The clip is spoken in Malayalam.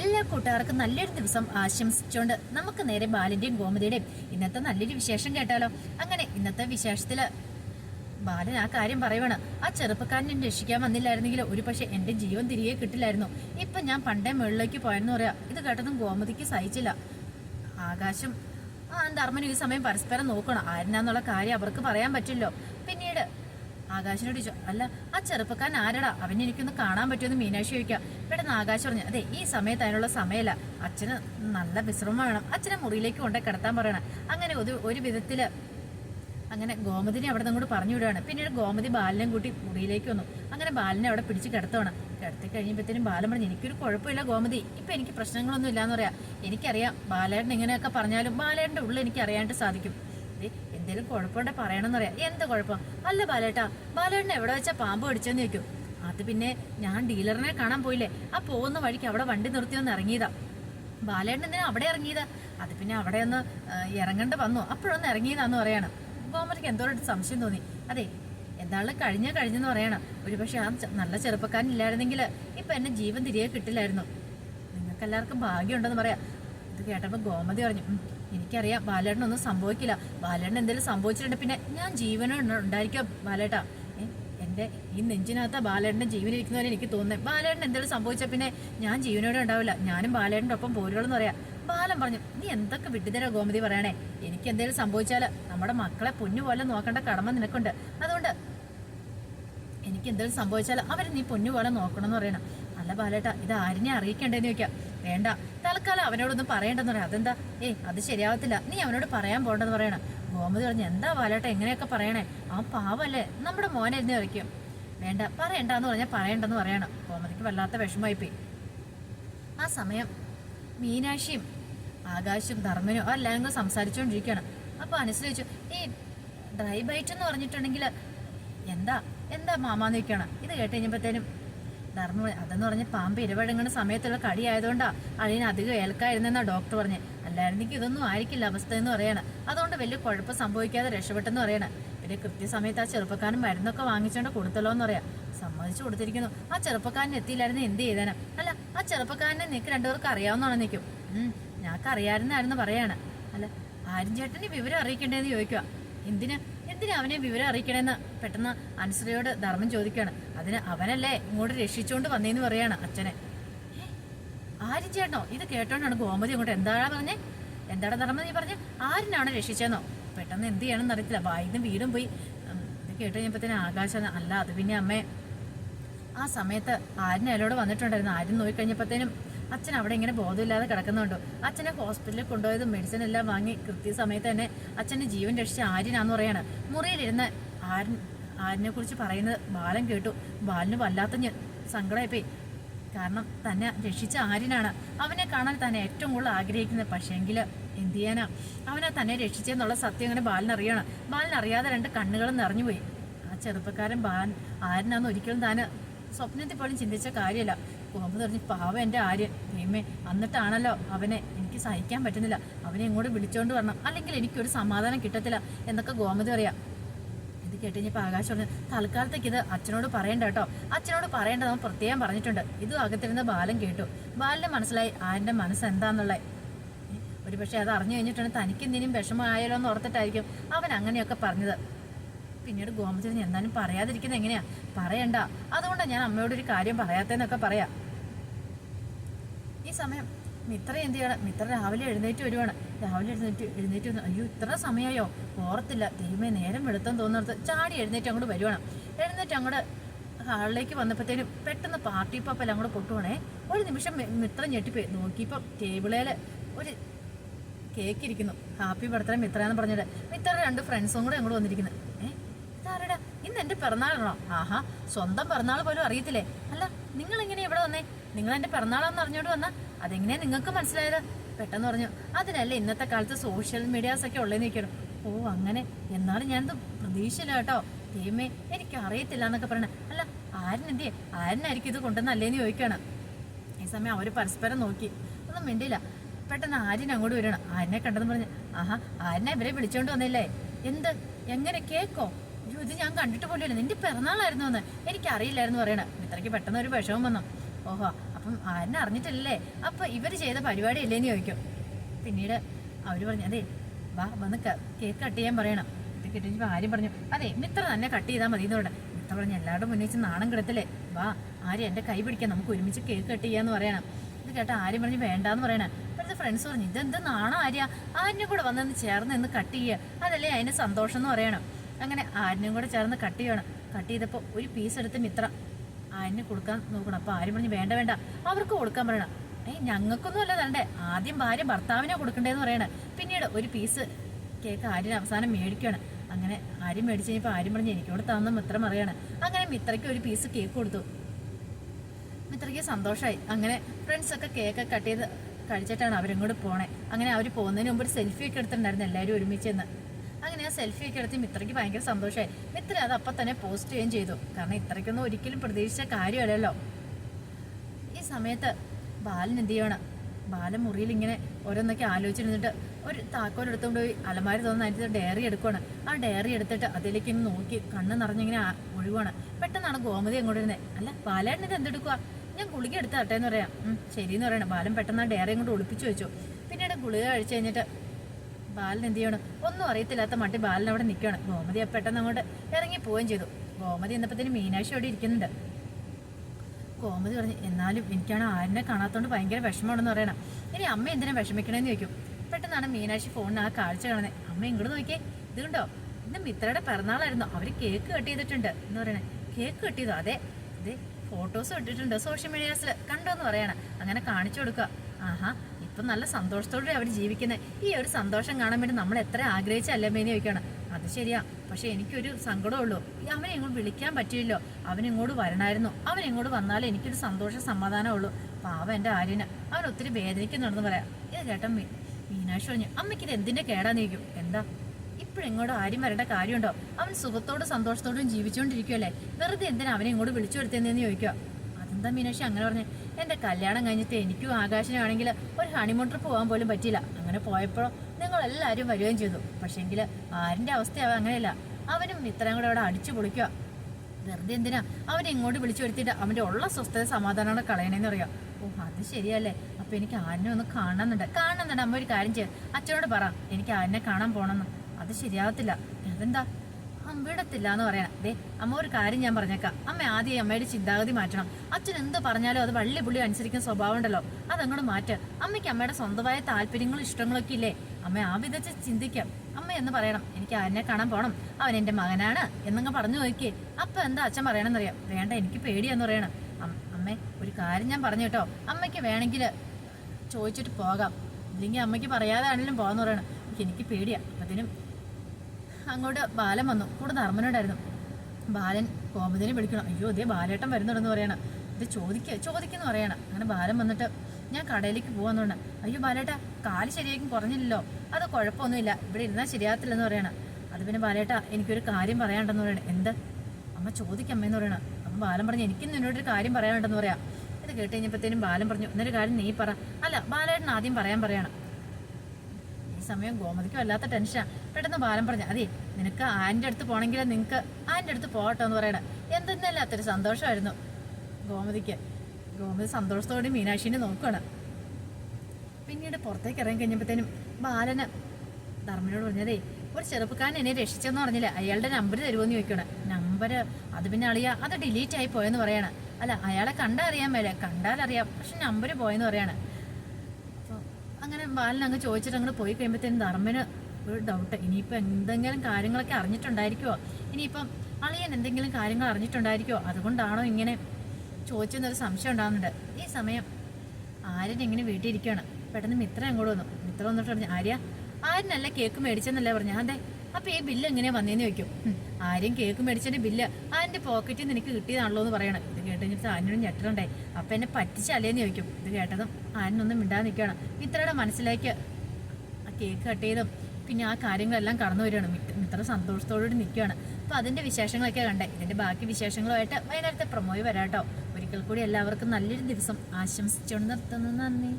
എല്ലാ കൂട്ടുകാർക്കും നല്ലൊരു ദിവസം ആശംസിച്ചുകൊണ്ട് നമുക്ക് നേരെ ബാലന്റെയും ഗോമതിയുടെയും ഇന്നത്തെ നല്ലൊരു വിശേഷം കേട്ടാലോ? അങ്ങനെ ഇന്നത്തെ വിശേഷത്തിൽ ബാലൻ ആ കാര്യം പറയുവാണ്. ആ ചെറുപ്പക്കാരനെ രക്ഷിക്കാൻ വന്നില്ലായിരുന്നെങ്കിൽ ഒരു പക്ഷെ എന്റെ ജീവൻ തിരികെ കിട്ടില്ലായിരുന്നു. ഇപ്പൊ ഞാൻ പണ്ടേ മുകളിലേക്ക് പോയെന്ന് പറയാ. ഇത് കേട്ടതും ഗോമതിക്ക് സഹിച്ചില്ല. ആകാശം ആ ധർമ്മനും ഈ സമയം പരസ്പരം നോക്കണം. ആരെന്നാന്നുള്ള കാര്യം അവർക്ക് പറയാൻ പറ്റില്ലോ. പിന്നീട് ആകാശിനോട് ചോദിച്ചു അല്ല ആ ചെറുപ്പക്കാരൻ ആരടാ? അവനെ എനിക്കൊന്ന് കാണാൻ പറ്റുമെന്ന് മീനാക്ഷി ചോദിക്കാം പെട്ടെന്ന് ആകാശ് പറഞ്ഞു അതെ ഈ സമയത്ത് അതിനുള്ള സമയമല്ല. അച്ഛന് നല്ല വിശ്രമം വേണം. അച്ഛനെ മുറിയിലേക്ക് കൊണ്ടേ കിടത്താൻ പറയണം. അങ്ങനെ ഒരു ഒരു വിധത്തിൽ അങ്ങനെ ഗോമതിനെ അവിടെ നിന്ന് പറഞ്ഞു വിടുകയാണ്. പിന്നീട് ഗോമതി ബാലിനെ കൂട്ടി മുറിയിലേക്ക് വന്നു. അങ്ങനെ ബാലിനെ അവിടെ പിടിച്ച് കിടത്തണം കിടത്തി കഴിയുമ്പോഴത്തേനും ബാലൻ പറഞ്ഞു എനിക്കൊരു കുഴപ്പമില്ല ഗോമതി. ഇപ്പം എനിക്ക് പ്രശ്നങ്ങളൊന്നും ഇല്ലയെന്ന് പറയാം. എനിക്കറിയാം ബാലേട്ടൻ ഇങ്ങനെയൊക്കെ പറഞ്ഞാലും ബാലേട്ടന്റെ ഉള്ളിൽ എനിക്ക് അറിയാനായിട്ട് സാധിക്കും. എന്തേലും കുഴപ്പമുണ്ടെ പറയണമെന്നറിയാം എന്ത് കുഴപ്പം? അല്ല ബാലേട്ടാ ബാലേട്ടൻ എവിടെ വെച്ചാ പാമ്പ് പിടിച്ചെന്ന് ചോദിക്കും. അത് പിന്നെ ഞാൻ ഡീലറിനെ കാണാൻ പോയില്ലേ. ആ പോകുന്ന വഴിക്ക് അവിടെ വണ്ടി നിർത്തി ഒന്ന് ഇറങ്ങിയതാ. ബാലേട്ടൻ എന്തിനാ അവിടെ ഇറങ്ങിയത്? അത് പിന്നെ അവിടെ ഒന്ന് ഇറങ്ങേണ്ട വന്നു. അപ്പോഴൊന്ന് ഇറങ്ങിയതാന്ന് പറയണം. ഗോമതിക്ക് എന്തോ ഒരു സംശയം തോന്നി. അതെ എന്താളും കഴിഞ്ഞ കഴിഞ്ഞെന്ന് പറയണം. ഒരു പക്ഷെ ആ നല്ല ചെറുപ്പക്കാരൻ ഇല്ലായിരുന്നെങ്കിൽ ഇപ്പൊ എന്നെ ജീവൻ തിരികെ കിട്ടില്ലായിരുന്നു. നിങ്ങൾക്ക് എല്ലാവർക്കും ഭാഗ്യമുണ്ടെന്ന് പറയാം. ഇത് കേട്ടപ്പോൾ ഗോമതി പറഞ്ഞു "ഉം, എനിക്കറിയാം ബാലേട്ടനൊന്നും സംഭവിക്കില്ല. ബാലേട്ടൻ എന്തെങ്കിലും സംഭവിച്ചിട്ടുണ്ട് പിന്നെ ഞാൻ ജീവനോ ഉണ്ടായിരിക്കാം ബാലേട്ടാ? എന്റെ ഈ നെഞ്ചിനകത്ത ബാലേട്ടന്റെ ജീവനിരിക്കുന്ന പോലെ എനിക്ക് തോന്നുന്നത് ബാലേട്ടൻ എന്തെങ്കിലും സംഭവിച്ചാൽ പിന്നെ ഞാൻ ജീവനോടെ ഉണ്ടാവില്ല. ഞാനും ബാലേട്ടന്റെ ഒപ്പം പോരുകളെന്ന് പറയാം. ബാലൻ പറഞ്ഞു നീ എന്തൊക്കെ വിട്ടുതരാ ഗോമതി പറയണേ? എനിക്ക് എന്തെങ്കിലും സംഭവിച്ചാൽ നമ്മുടെ മക്കളെ പൊന്നു പോലെ നോക്കേണ്ട കടമ നിനക്കുണ്ട്. അതുകൊണ്ട് എനിക്ക് എന്തെങ്കിലും സംഭവിച്ചാൽ അവരെ നീ പൊന്നു പോലെ നോക്കണം എന്ന് പറയണം. അല്ല ബാലേട്ടാ ഇത് ആരിനെ അറിയിക്കണ്ടേന്ന് ചോദിക്കാം? വേണ്ട. തൽക്കാലം അവനോടൊന്നും പറയണ്ടെന്ന് പറയാം. അതെന്താ? ഏയ് അത് ശരിയാവത്തില്ല. നീ അവനോട് പറയാൻ പോണ്ടെന്ന് പറയണം. ഗോമതി പറഞ്ഞു എന്താ ബാലേട്ട എങ്ങനെയൊക്കെ പറയണേ? അവൻ പാവല്ലേ? നമ്മുടെ മോനെ എന്നെ വരയ്ക്കും വേണ്ട പറയണ്ടെന്ന് പറഞ്ഞാൽ പറയണ്ടെന്ന് പറയണം. ഗോമതിക്ക് വല്ലാത്ത വിഷമമായിപ്പോയി. ആ സമയം മീനാക്ഷിയും ആകാശും ധർമ്മനും എല്ലാം കൂടെ സംസാരിച്ചുകൊണ്ടിരിക്കുകയാണ് അപ്പൊ അനുസരിച്ചു ഈ ഡ്രൈ ബൈറ്റ് എന്ന് പറഞ്ഞിട്ടുണ്ടെങ്കിൽ എന്താ? എന്താ മാമാന്ന് വയ്ക്കണം ഇത് കേട്ട് കഴിഞ്ഞപ്പോഴത്തേനും ധർമ്മ പറഞ്ഞു, അതെന്ന് പറഞ്ഞ് പാമ്പ് ഇരവഴങ്ങുന്ന സമയത്തുള്ള കടി ആയതുകൊണ്ടാ അതിന് അധികം ഏൽക്കായിരുന്നെന്നാ ഡോക്ടർ പറഞ്ഞ്. അല്ലായിരുന്നെങ്കിൽ ഇതൊന്നും ആയിരിക്കില്ല അവസ്ഥ എന്ന് പറയണം. അതുകൊണ്ട് വലിയ കുഴപ്പം സംഭവിക്കാതെ രക്ഷപ്പെട്ടെന്ന് പറയണം. പിന്നെ കൃത്യസമയത്ത് ആ ചെറുപ്പക്കാരൻ മരുന്നൊക്കെ വാങ്ങിച്ചുകൊണ്ട് കൊടുത്തല്ലോ എന്ന് പറയാം. സമ്മതിച്ചു കൊടുത്തിരിക്കുന്നു. ആ ചെറുപ്പക്കാരൻ എത്തിയില്ലായിരുന്നു എന്ത് ചെയ്തേനെ? അല്ല ആ ചെറുപ്പക്കാരനെ നിനക്ക് രണ്ടുപേർക്ക് അറിയാവുന്നതാണ് നിൽക്കും ഞങ്ങൾക്ക് അറിയാമായിരുന്നായിരുന്നു പറയാണ്. അല്ല ആരും ചേട്ടന് വിവരം അറിയിക്കേണ്ടതെന്ന് ചോദിക്കുക എന്തിന്? എന്തിനാ അവനെ വിവരം അറിയിക്കണമെന്ന് പെട്ടെന്ന് അനുസരയോട് ധർമ്മം ചോദിക്കുകയാണ് അതിന് അവനല്ലേ ഇങ്ങോട്ട് രക്ഷിച്ചുകൊണ്ട് വന്നേന്ന് പറയാണ് അച്ഛനെ. ആരും ചേട്ടനോ? ഇത് കേട്ടോണ്ടാണ് ഗോമതി അങ്ങോട്ട് എന്താടാ പറഞ്ഞേ? എന്താടാ ധർമ്മം നീ പറഞ്ഞ്? ആരിനാണ് രക്ഷിച്ചെന്നോ? പെട്ടെന്ന് എന്ത് ചെയ്യണമെന്ന് അറിയത്തില്ല. വായിന്ന് വീടും പോയി. ഇത് കേട്ട് കഴിഞ്ഞപ്പോഴത്തേന് ആകാശം അല്ല അത് പിന്നെ അമ്മേ. ആ സമയത്ത് ആരിനെ അയാളോട് വന്നിട്ടുണ്ടായിരുന്നു. ആരും നോക്കിക്കഴിഞ്ഞപ്പോഴത്തേനും അച്ഛൻ അവിടെ ഇങ്ങനെ ബോധമില്ലാതെ കിടക്കുന്നുണ്ടോ. അച്ഛനെ ഹോസ്പിറ്റലിൽ കൊണ്ടുപോയത് മെഡിസിൻ എല്ലാം വാങ്ങി കൃത്യസമയത്ത് തന്നെ അച്ഛന്റെ ജീവൻ രക്ഷിച്ച ആര്യനാന്ന് പറയാണ്. മുറിയിലിരുന്ന് ആര്യൻ ആരിനെ കുറിച്ച് പറയുന്നത് ബാലൻ കേട്ടു. ബാലന് വല്ലാത്ത സങ്കടമായിപ്പോയി. കാരണം തന്നെ രക്ഷിച്ച ആര്യനാണ്. അവനെ കാണാൻ തന്നെ ഏറ്റവും കൂടുതൽ ആഗ്രഹിക്കുന്നത്. പക്ഷേങ്കിൽ എന്ത് ചെയ്യാനാ? അവനെ തന്നെ രക്ഷിച്ചെന്നുള്ള സത്യം അങ്ങനെ ബാലൻ അറിയാതെ രണ്ട് കണ്ണുകളും നിറഞ്ഞുപോയി ആ ചെറുപ്പക്കാരൻ ബാലൻ ആരനാന്ന് ഒരിക്കലും താൻ സ്വപ്നത്തിൽ പോലും ചിന്തിച്ച കാര്യമല്ല. ഗോമതി പറഞ്ഞു പാവം എന്റെ ആര്യൻ. ദൈവമേ എന്നിട്ടാണല്ലോ അവനെ എനിക്ക് സഹിക്കാൻ പറ്റുന്നില്ല. അവനെ ഇങ്ങോട്ട് വിളിച്ചോണ്ട് വരണം. അല്ലെങ്കിൽ എനിക്കൊരു സമാധാനം കിട്ടത്തില്ല എന്നൊക്കെ ഗോമതി പറയാം. ഇത് കേട്ടുകഴിഞ്ഞപ്പോൾ ആകാശം പറഞ്ഞു തൽക്കാലത്തേക്ക് ഇത് അച്ഛനോട് പറയണ്ട കേട്ടോ. അച്ഛനോട് പറയേണ്ടത് അവൻ പ്രത്യേകം പറഞ്ഞിട്ടുണ്ട്. ഇത് അകത്തിരുന്ന ബാലൻ കേട്ടു. ബാലിന്റെ മനസ്സിലായി ആരുടെ മനസ്സ് എന്താന്നുള്ളത്. ഒരു പക്ഷേ അത് അറിഞ്ഞു കഴിഞ്ഞിട്ടുണ്ട് തനിക്ക് എന്തിനും വിഷമമായാലോ എന്ന് ഓർത്തിട്ടായിരിക്കും അവൻ അങ്ങനെയൊക്കെ പറഞ്ഞത്. പിന്നീട് എന്താനും എന്തായാലും പറയാതിരിക്കുന്നത് എങ്ങനെയാ? പറയണ്ട. അതുകൊണ്ടാണ് ഞാൻ അമ്മയോട് ഒരു കാര്യം പറയാത്തതെന്നൊക്കെ പറയാം. ഈ സമയം മിത്ര എന്ത് ചെയ്യണം? മിത്ര രാവിലെ എഴുന്നേറ്റ് വരുവാണ്. രാവിലെ എഴുന്നേറ്റ് എഴുന്നേറ്റ് വന്ന് അയ്യോ ഇത്ര സമയമായോ ഓർത്തില്ല ദൈവമേ നേരം വെളുത്തം തോന്നിടത്ത് ചാടി എഴുന്നേറ്റ് അങ്ങോട്ട് വരുവാണ്. എഴുന്നേറ്റ് അങ്ങോട്ട് ഹാളിലേക്ക് വന്നപ്പോഴത്തേനും പെട്ടെന്ന് പാർട്ടി പപ്പൽ അങ്ങോട്ട് പൊട്ടുവാണേ. ഒരു നിമിഷം മിത്ര ഞെട്ടിപ്പോയി. നോക്കിയപ്പം ടേബിളേൽ ഒരു കേക്ക് ഇരിക്കുന്നു. ഹാപ്പി ബർത്ത്ഡേ മിത്ര എന്ന് പറഞ്ഞിട്ട്. മിത്ര രണ്ട് ഫ്രണ്ട്സും കൂടെ അങ്ങോട്ട് വന്നിരിക്കുന്നത് ഏ? ഇതാരടാ ഇന്ന് എന്റെ പിറന്നാളാണോ? ആഹാ സ്വന്തം പിറന്നാൾ പോലും അറിയത്തില്ലേ? അല്ല നിങ്ങൾ എങ്ങനെയാ ഇവിടെ വന്നേ? നിങ്ങൾ എന്റെ പിറന്നാളാന്ന് അറിഞ്ഞോണ്ട് വന്ന? അതെങ്ങനെയാ നിങ്ങൾക്ക് മനസ്സിലായത്? പെട്ടെന്ന് പറഞ്ഞു അതിനല്ലേ ഇന്നത്തെ കാലത്ത് സോഷ്യൽ മീഡിയാസ് ഒക്കെ ഉള്ളേ നിൽക്കണം ഓ അങ്ങനെ? എന്നാലും ഞാനത് പ്രതീക്ഷയില്ല കേട്ടോ. ദൈവമേ എനിക്ക് അറിയത്തില്ല എന്നൊക്കെ പറയണേ. അല്ല ആരനെന്തിയെ ആരനായിരിക്കും ഇത് കൊണ്ടുവന്നല്ലേന്ന് ചോദിക്കണം. ഈ സമയം അവർ പരസ്പരം നോക്കി. ഒന്നും മിണ്ടില്ല പെട്ടെന്ന് ആര്യൻ അങ്ങോട്ട് വരണം ആര്യനെ കണ്ടെന്ന് പറഞ്ഞ് ആഹാ ആര്യനെ ഇവരെ വിളിച്ചോണ്ട് വന്നില്ലേ? എന്ത്? എങ്ങനെ? കേക്കോ? അയ്യോ ഇത് ഞാൻ കണ്ടിട്ട് പോലും നിന്റെ പിറന്നാളായിരുന്നു എന്ന് എനിക്കറിയില്ലായിരുന്നു പറയണ. ഇത്രയ്ക്ക് പെട്ടെന്ന് ഒരു വിഷമം വന്നു. ഓഹോ അപ്പൊ ആരും അറിഞ്ഞിട്ടില്ലേ അപ്പൊ ഇവർ ചെയ്ത പരിപാടി അല്ലേന്ന് ചോദിക്കും. പിന്നീട് അവർ പറഞ്ഞു അതെ വാ വന്ന് കേക്ക് കട്ട് ചെയ്യാൻ പറയണം. ഇത് കിട്ടിയപ്പോൾ ആര്യം പറഞ്ഞു അതെ മിത്ര തന്നെ കട്ട് ചെയ്താൽ മതി എന്നോട് മിത്ര പറഞ്ഞു എല്ലാവരുടെ മുന്നിൽ നാണം കിടത്തില്ലേ? വാ ആര്യ എന്റെ കൈ പിടിക്കാൻ നമുക്ക് ഒരുമിച്ച് കേക്ക് കട്ട് ചെയ്യാന്ന് പറയണം. ഇത് കേട്ട ആര്യം പറഞ്ഞു വേണ്ടാന്ന് പറയണേ. ഇപ്പോഴത്തെ ഫ്രണ്ട്സ് പറഞ്ഞു ഇതെന്ത് നാണം ആര്യ? ആരിനും കൂടെ വന്നെന്ന് ചേർന്ന് നിന്ന് കട്ട് ചെയ്യുക അതല്ലേ അതിന് സന്തോഷം എന്ന് പറയണം. അങ്ങനെ ആരിനും കൂടെ ചേർന്ന് കട്ട് ചെയ്യണം. കട്ട് ചെയ്തപ്പോൾ ഒരു പീസ് എടുത്ത് മിത്ര ആരിന് കൊടുക്കാൻ നോക്കണം? അപ്പോൾ ആരും പറഞ്ഞ് വേണ്ട വേണ്ട. അവർക്ക് കൊടുക്കാൻ പറയണം. ഏയ് ഞങ്ങൾക്കൊന്നും അല്ല തരണ്ടേ. ആദ്യം ഭാര്യ ഭർത്താവിനെ കൊടുക്കണ്ടേന്ന് പറയണേ. പിന്നീട് ഒരു പീസ് കേക്ക് ആര്യൻ അവസാനം മേടിക്കുകയാണ് അങ്ങനെ ആര്യം മേടിച്ച് കഴിഞ്ഞപ്പോൾ ആര്യം പറഞ്ഞ് എനിക്കോട് തന്ന? മിത്രം അറിയാണ് അങ്ങനെ മിത്രയ്ക്ക് ഒരു പീസ് കേക്ക് കൊടുത്തു. മിത്രയ്ക്ക് സന്തോഷമായി അങ്ങനെ ഫ്രണ്ട്സൊക്കെ കേക്ക് കട്ട് ചെയ്ത് കഴിച്ചിട്ടാണ് അവരും കൂടെ പോണേ. അങ്ങനെ അവർ പോകുന്നതിന് മുമ്പ് ഒരു സെൽഫി ഒക്കെ എടുത്തിട്ടുണ്ടായിരുന്നു എല്ലാവരും ഒരുമിച്ച് നിന്ന് അങ്ങനെ ആ സെൽഫി ഒക്കെ എടുത്ത് മിത്രയ്ക്ക് ഭയങ്കര സന്തോഷമായി. മിത്ര അത് അപ്പം തന്നെ പോസ്റ്റ് ചെയ്യുകയും ചെയ്തു. കാരണം ഇത്രയ്ക്കൊന്നും ഒരിക്കലും പ്രതീക്ഷിച്ച കാര്യമല്ലല്ലോ. ഈ സമയത്ത് ബാലൻ എന്ത് ചെയ്യണം? ബാലൻ മുറിയിൽ ഇങ്ങനെ ഓരോന്നൊക്കെ ആലോചിച്ചിരുന്നിട്ട് ഒരു താക്കോൽ എടുത്തുകൊണ്ട് പോയി അലമാരി തോന്നുന്ന അതിന്റെ ഡയറി എടുക്കുവാണ്. ആ ഡയറി എടുത്തിട്ട് അതിലേക്ക് ഇങ്ങനെ നോക്കി കണ്ണ് നിറഞ്ഞിങ്ങനെ ഒഴിവാണ് പെട്ടെന്നാണ് ഗോമതി അങ്ങോട്ട് ഇരുന്നത് അല്ല ബാലേട്ടൻ ഇത് എന്തെടുക്കുക ഞാൻ ഗുളിക എടുത്ത് തട്ടേന്ന് പറയാം. ശരിയെന്ന് പറയണം. ബാലൻ പെട്ടെന്ന് ആ ഡയറി അങ്ങോട്ട് ഒളിപ്പിച്ചു വെച്ചു. പിന്നീട് ഗുളിക കഴിച്ചു കഴിഞ്ഞിട്ട് ബാലൻ എന്ത് ചെയ്യണം? ഒന്നും അറിയത്തില്ലാത്ത മട്ടി ബാലൻ അവിടെ നിൽക്കണം ഗോമതി പെട്ടെന്ന് അങ്ങോട്ട് ഇറങ്ങി പോവുകയും ചെയ്തു. ഗോമതി എന്നപ്പത്തിന് മീനാക്ഷി അവിടെ ഇരിക്കുന്നുണ്ട്. ഗോമതി പറഞ്ഞു എന്നാലും എനിക്കാണ് ആരിനെ കാണാത്തതുകൊണ്ട് ഭയങ്കര വിഷമമാണെന്ന് പറയണം. ഇനി അമ്മ എന്തിനാ വിഷമിക്കണേന്ന് ചോദിക്കും. പെട്ടെന്നാണ് മീനാക്ഷി ഫോണിന് ആ കാഴ്ച കാണുന്നത്. അമ്മ ഇങ്ങോട്ട് നോക്കിയേ ഇത് കണ്ടോ? ഇന്ന് മിത്രയുടെ പിറന്നാളായിരുന്നു. അവർ കേക്ക് കട്ട് ചെയ്തിട്ടുണ്ട്. എന്ന് പറയണേ. കേക്ക് കട്ട് ചെയ്തു? അതെ. ഇത് ഫോട്ടോസ് ഇട്ടിട്ടുണ്ട് സോഷ്യൽ മീഡിയാസിൽ കണ്ടോ എന്ന് പറയണം. അങ്ങനെ കാണിച്ചു കൊടുക്കുക. ആഹാ ഇപ്പൊ നല്ല സന്തോഷത്തോടെ അവർ ജീവിക്കുന്നത് ഈ ഒരു സന്തോഷം കാണാൻ വേണ്ടി നമ്മൾ എത്ര ആഗ്രഹിച്ചല്ലേ മേനി ചോദിക്കണം അത് ശരിയാ. പക്ഷെ എനിക്കൊരു സങ്കടമുള്ളൂ അവനെ ഇങ്ങോട്ട് വിളിക്കാൻ പറ്റിയില്ലോ. അവൻ ഇങ്ങോട്ട് വരണമായിരുന്നു അവൻ ഇങ്ങോട്ട് വന്നാലേ എനിക്കൊരു സന്തോഷ സമാധാനം ഉള്ളൂ പാവം എന്റെ ആര്യന്. അവൻ ഒത്തിരി വേദനിക്കുന്നുണ്ടെന്ന് പറയാം. ഇത് കേട്ട മീനാക്ഷി പറഞ്ഞു അമ്മയ്ക്ക് ഇത് എന്തിന്റെ കേടാന്ന് ചോദിക്കും? എന്താ? ഇപ്പോഴെങ്ങോട്ട് ആര്യം വരേണ്ട കാര്യമുണ്ടോ? അവൻ സുഖത്തോടും സന്തോഷത്തോടും ജീവിച്ചുകൊണ്ടിരിക്കുകയല്ലേ വെറുതെ എന്തിനാ അവനെ ഇങ്ങോട്ട് വിളിച്ചു കൊടുത്തതെന്ന് ചോദിക്കുക? അതെന്താ മീനാക്ഷി? അങ്ങനെ പറഞ്ഞ്. എന്റെ കല്യാണം കഴിഞ്ഞിട്ട് എനിക്കും ആകാശനാണെങ്കിൽ ഒരു ഹണിമൂൺ ട്രിപ്പ് പോകാൻ പോലും പറ്റിയില്ല. അങ്ങനെ പോയപ്പോഴും നിങ്ങളെല്ലാവരും വരികയും ചെയ്തു. പക്ഷേങ്കിൽ ആരിന്റെ അവസ്ഥയാവും അങ്ങനെയല്ല. അവനും ഇത്രയും കൂടെ അവിടെ അടിച്ചു പൊളിക്കുക വെറുതെ എന്തിനാ? അവനെ ഇങ്ങോട്ട് വിളിച്ചു വരുത്തിയിട്ട് അവന്റെ ഉള്ള സ്വസ്ഥത സമാധാനമാണ് കളയണേന്ന് അറിയാം ഓ അത് ശരിയല്ലേ. അപ്പം എനിക്ക് ആനെ ഒന്ന് കാണണമെന്നുണ്ട് കാണണമെന്നുണ്ട് അമ്മ ഒരു കാര്യം ചെയ്യാം. അച്ഛനോട് പറ. എനിക്ക് ആനെ കാണാൻ പോകണമെന്ന് അത് ശരിയാവത്തില്ല. അതെന്താ? വിടത്തില്ല എന്ന് പറയണം. ദേ അമ്മ ഒരു കാര്യം ഞാൻ പറഞ്ഞേക്കാം. അമ്മ ആദ്യം അമ്മയുടെ ചിന്താഗതി മാറ്റണം. അച്ഛൻ എന്ത് പറഞ്ഞാലും അത് വള്ളി പുള്ളി അനുസരിക്കുന്ന സ്വഭാവം ഉണ്ടല്ലോ. അതങ്ങോട്ട് മാറ്റുക അമ്മയ്ക്ക് അമ്മയുടെ സ്വന്തമായ താല്പര്യങ്ങളും ഇഷ്ടങ്ങളൊക്കെ ഇല്ലേ? അമ്മ ആ വിധത്തിൽ ചിന്തിക്കാം. അമ്മ എന്ന് പറയണം. എനിക്ക് അവനെ കാണാൻ പോണം. അവൻ എന്റെ മകനാണ് എന്നങ്ങ് പറഞ്ഞു നോക്കിയേ. അപ്പൊ എന്താ അച്ഛൻ പറയണമെന്നറിയാം വേണ്ട എനിക്ക് പേടിയാന്ന് പറയണം. അമ്മേ ഒരു കാര്യം ഞാൻ പറഞ്ഞു കേട്ടോ. അമ്മയ്ക്ക് വേണമെങ്കിൽ ചോദിച്ചിട്ട് പോകാം. ഇല്ലെങ്കിൽ അമ്മയ്ക്ക് പറയാതെ ആണെങ്കിലും പോകാന്ന് പറയണം. എനിക്ക് പേടിയാ. അതിനും അങ്ങോട്ട് ബാലൻ വന്നു. കൂടെ ധർമ്മനോടായിരുന്നു. ബാലൻ കോമതിനെ വിളിക്കണം അയ്യോ അതേ ബാലേട്ടൻ വരുന്നുണ്ടെന്ന് പറയണം. ഇത് ചോദിക്കുക ചോദിക്കുന്നു പറയണം. അങ്ങനെ ബാലൻ വന്നിട്ട് ഞാൻ കടയിലേക്ക് പോവാന്നുണ്ട്. അയ്യോ ബാലേട്ട കാൽ ശരിയാക്കും കുറഞ്ഞില്ലല്ലോ. അത് കുഴപ്പമൊന്നുമില്ല. ഇവിടെ ഇരുന്നാൽ ശരിയാകത്തില്ലെന്ന് പറയണം. അത് പിന്നെ ബാലേട്ട എനിക്കൊരു കാര്യം പറയാനുണ്ടെന്ന് പറയണം. എന്ത്? അമ്മ ചോദിക്കമ്മേന്ന് പറയണം. അപ്പം ബാലൻ പറഞ്ഞു എനിക്കും നിന്നോടൊരു കാര്യം പറയാനുണ്ടെന്ന് പറയാം. ഇത് കേട്ട് കഴിഞ്ഞപ്പോഴത്തേനും ബാലൻ പറഞ്ഞു എന്നൊരു കാര്യം നീ പറ. അല്ല ബാലേട്ടൻ ആദ്യം പറയാൻ പറയണം. സമയം ഗോമതിക്ക് വല്ലാത്ത ടെൻഷൻ പെട്ടെന്ന് ബാലം പറഞ്ഞു അതെ നിനക്ക് ആന്റെ അടുത്ത് പോകണമെങ്കിൽ നിനക്ക് ആന്റെ അടുത്ത് പോകട്ടോ എന്ന് പറയണം. എന്തെന്നല്ലാത്തൊരു സന്തോഷമായിരുന്നു ഗോമതിക്ക്. ഗോമതി സന്തോഷത്തോടെ മീനാക്ഷിനെ നോക്കുകയാണ് പിന്നീട് പുറത്തേക്ക് ഇറങ്ങി കഴിഞ്ഞപ്പോഴത്തേനും ബാലന് ധർമ്മനോട് പറഞ്ഞതേ ഒരു ചെറുപ്പക്കാരൻ എന്നെ രക്ഷിച്ചെന്ന് പറഞ്ഞില്ല? അയാളുടെ നമ്പർ തരുമോന്ന് ചോദിക്കണം നമ്പർ അത് പിന്നെ അളിയാ അത് ഡിലീറ്റ് ആയി പോയെന്ന് പറയാണ്. അല്ല അയാളെ കണ്ടാൽ അറിയാൻ മേലെ കണ്ടാലറിയാം പക്ഷെ നമ്പർ പോയെന്ന് പറയാണ്. അങ്ങനെ ബാലനങ്ങ് ചോദിച്ചിട്ട് അങ്ങോട്ട് പോയി കഴിയുമ്പോഴത്തേനും ധർമ്മന് ഒരു ഡൗട്ട് ഇനിയിപ്പോൾ എന്തെങ്കിലും കാര്യങ്ങളൊക്കെ അറിഞ്ഞിട്ടുണ്ടായിരിക്കുമോ ഇനിയിപ്പം അളിയൻ എന്തെങ്കിലും കാര്യങ്ങൾ അറിഞ്ഞിട്ടുണ്ടായിരിക്കുമോ അതുകൊണ്ടാണോ ഇങ്ങനെ ചോദിച്ചെന്നൊരു സംശയം ഉണ്ടാകുന്നുണ്ട് ഈ സമയം ആര്യൻ ഇങ്ങനെ വീട്ടിലിരിക്കുകയാണ് പെട്ടെന്ന് മിത്ര അങ്ങോട്ട് വന്നു. മിത്ര വന്നിട്ട് പറഞ്ഞു ആര്യ ആര്യനല്ല കേക്ക് മേടിച്ചെന്നല്ലേ പറഞ്ഞു അതെ അപ്പൊ ഈ ബില്ല് എങ്ങനെയാ വന്നേന്ന് ചോദിക്കും. ആരും കേക്ക് മേടിച്ചതിന്റെ ബില്ല് അതിന്റെ പോക്കറ്റിൽ നിന്ന് എനിക്ക് കിട്ടിയതാണല്ലോ എന്ന് പറയണം. ഇത് കേട്ട് കഴിഞ്ഞിട്ട് ഞെട്ടണ്ടേ അപ്പൊ എന്നെ പറ്റിച്ചല്ലേന്ന് ചോദിക്കും. ഇത് കേട്ടതും ആനൊന്നും മിണ്ടാതെ നിൽക്കുകയാണ്. ഇത്രയുടെ മനസ്സിലേക്ക് ആ കേക്ക് കട്ട് ചെയ്തും പിന്നെ ആ കാര്യങ്ങളെല്ലാം കടന്നു വരികയാണ്. ഇത്ര സന്തോഷത്തോടുകൂടി നിൽക്കുകയാണ്. അപ്പോൾ അതിന്റെ വിശേഷങ്ങളൊക്കെ കണ്ടേ. ഇതിന്റെ ബാക്കി വിശേഷങ്ങളുമായിട്ട് വൈകുന്നേരത്തെ പ്രൊമോയി വരാട്ടോ. ഒരിക്കൽ കൂടി എല്ലാവർക്കും നല്ലൊരു ദിവസം ആശംസിച്ചുകൊണ്ട് നിർത്തുന്നു. നന്ദി.